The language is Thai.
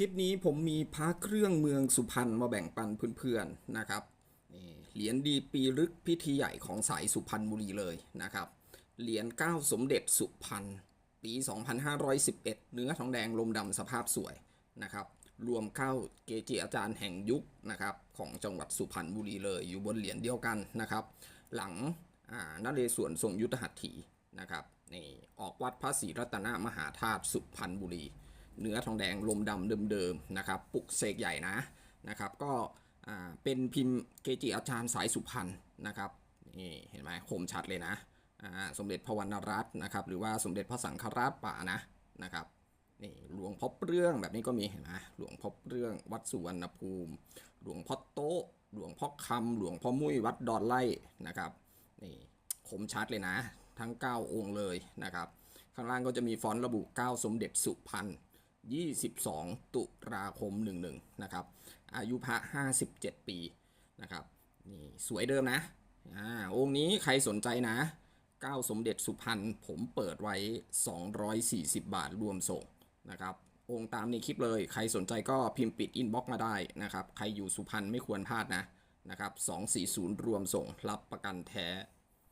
ลิปนี้ผมมีพระเครื่องเมืองสุพรรณมาแบ่งปันเพื่อนๆนะครับนี่เหรียญดีปีลึกพิธีใหญ่ของสายสุพรรณบุรีเลยนะครับ เหรียญเก้าสมเด็จสุพรรณปี 2511 เนื้อทองแดงลมดำสภาพสวยนะครับ รวมเข้าเกจิอาจารย์แห่งยุคนะครับของจังหวัดสุพรรณบุรีเลยอยู่บนเหรียญเดียวกันนะครับ หลังอ่านเรศวรทรงยุทธหัตถีนะครับนี่ออกวัดพระศรีรัตนมหาธาตุสุพรรณบุรี เนื้อทองแดงลมดำเดิมๆนะครับปลุกเสกใหญ่นะนะครับก็เป็นพิมพ์เกจิอาจารย์สายสุพรรณนะครับนี่เห็นไหมคมชัดเลยนะสมเด็จพระวรรณรัตน์นะครับหรือว่าสมเด็จพระสังฆราชป่านะนะครับนี่หลวงพ่อเรื่องแบบนี้ก็มีเห็นไหมหลวงพ่อเรื่องวัดสุวรรณภูมิ หลวงพ่อโต๊ะ หลวงพ่อคำหลวงพ่อมุ้ยวัดดอนไล่นะครับนี่คมชัดเลยนะ ทั้ง 9 องค์เลยนะครับ ข้างล่างก็จะมีฟอนต์ระบุ 9 สมเด็จสุพรรณ 22 ตุลาคม 11 นะครับ อายุพระ 57 ปีนะครับนี่สวยเดิมนะอ่าองค์นี้ใครสนใจนะ 9 สมเด็จสุพรรณผมเปิดไว้ 240 บาทรวมส่งนะครับ องค์ตามในคลิปเลย ใครสนใจก็พิมพ์ปิดอินบ็อกมาได้นะครับ ใครอยู่สุพรรณไม่ควรพลาดนะนะครับ 240 รวมส่งรับประกันแท้